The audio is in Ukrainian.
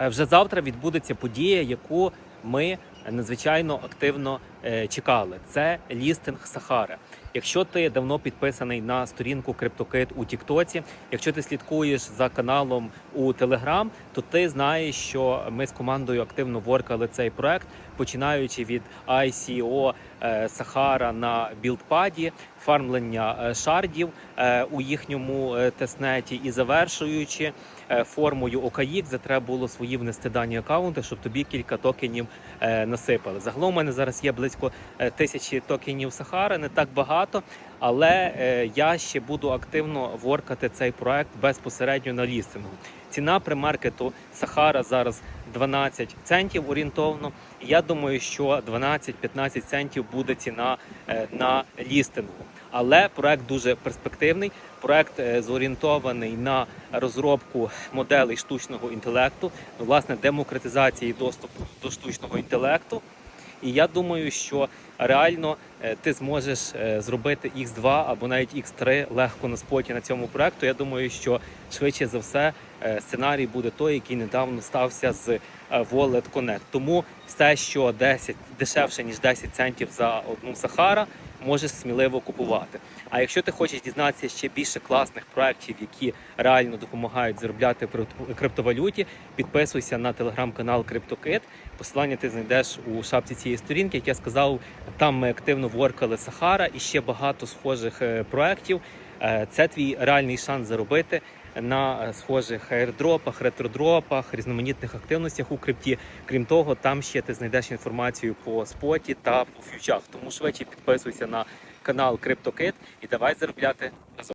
Е, Вже завтра відбудеться подія, яку ми надзвичайно активно е, чекали. Це лістинг Сахари. Якщо ти давно підписаний на сторінку CryptoKit у Тіктоці, якщо ти слідкуєш за каналом у Телеграм, то ти знаєш, що ми з командою активно воркали цей проект, починаючи від ICO е, Сахара на білдпаді, фармлення е, шардів у їхньому тестнеті і завершуючи формою OKX, де треба було свої внести дані аккаунти, щоб тобі кілька токенів е, насипали. Загалом у мене зараз є близько е, тисячі токенів Сахари, не так багато, але е, я ще буду активно воркати цей проект безпосередньо на лістингу. Ціна премаркету Сахара зараз 12 центів орієнтовно. Я думаю, що 12-15 центів буде ціна е, на лістингу. Але проект дуже перспективний. Проект е, зорієнтований на розробку моделей штучного інтелекту, ну, власне, демократизації доступу до штучного інтелекту. І я думаю, що реально ти зможеш е, зробити X2 або навіть X3 легко на споті на цьому проекту. Я думаю, що швидше за все е, сценарій буде той, який недавно стався з е, Wallet Connect. Тому все, що 10 дешевше ніж 10 центів за одну Сахара, можеш сміливо купувати. А якщо ти хочеш дізнатися ще більше класних проєктів, які реально допомагають заробляти при криптовалюті, підписуйся на телеграм-канал CryptoKit. Посилання ти знайдеш у шапці цієї сторінки. Як я сказав, там ми активно воркали Сахара і ще багато схожих е, проєктів. Е, Це твій реальний шанс заробити на е, схожих аірдропах, ретродропах, різноманітних активностях у крипті. Крім того, там ще ти знайдеш інформацію по споті та по фьючах. Тому швидше підписуйся на канал CryptoKit і давай заробляти разом.